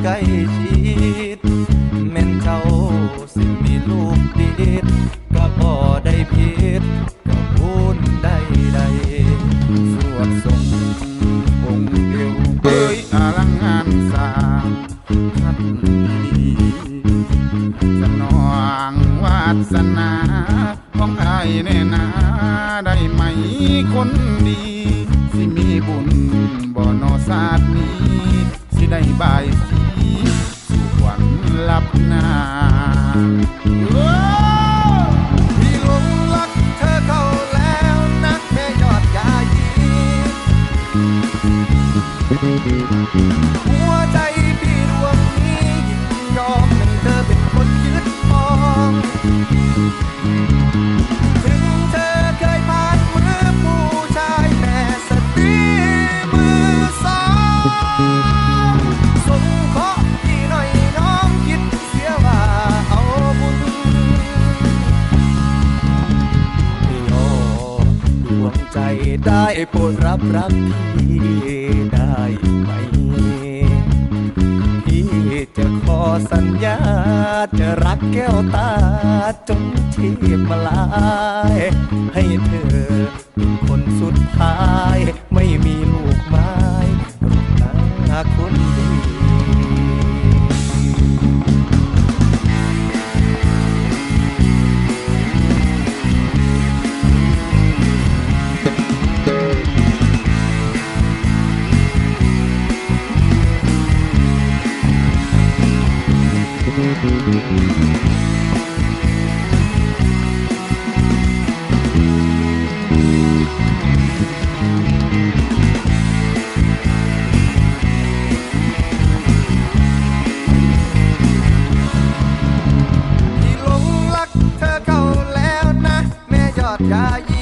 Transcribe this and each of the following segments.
ใกล้ชิดแม่นเจ้าสิมีลูกดีดก็พอได้ผิดก็พูนได้ใดสวดทรงองค์เอวเอ้ยอลังงานสางพัดดีสนองวาสนาของอายแน่นาได้ไหมคนดี สิมีบุญบ่นอศาสตร์นี้ สิได้บาย หัวใจพี่ดวงนี้ยินยอมให้เธอเป็นคนยึดมอง ถึงเธอเคยผ่านมือผู้ชายแต่สติมือสองส่งเคราะห์พี่หน่อยน้องคิดเสียว่าเอาบุญพี่โอดวงใจได้โปรดรับรักพี่ ได้ไหมพี่จะขอสัญญา จะรักแก้วตาจนชีพมาลาย ให้เธอเป็นคนสุดท้าย ไม่มีลูกไม้รูปหน้าคนดี พี่หลงรักเธอเข้าแล้วนะ แม่ยอดยายี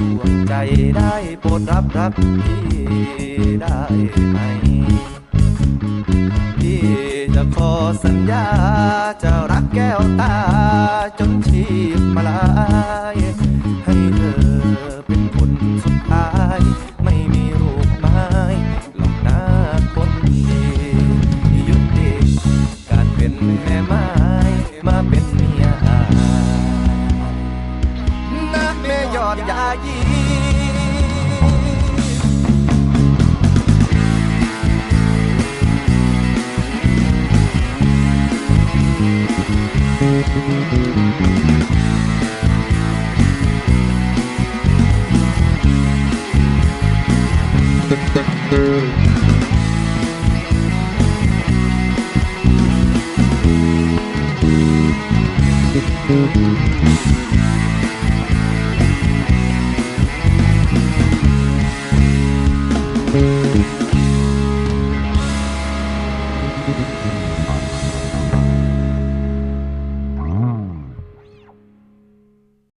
ดวงใจได้โปรดรับรักพี่ได้ไหมพี่จะขอสัญญาจะรักแก้วตา giọt dạ diêm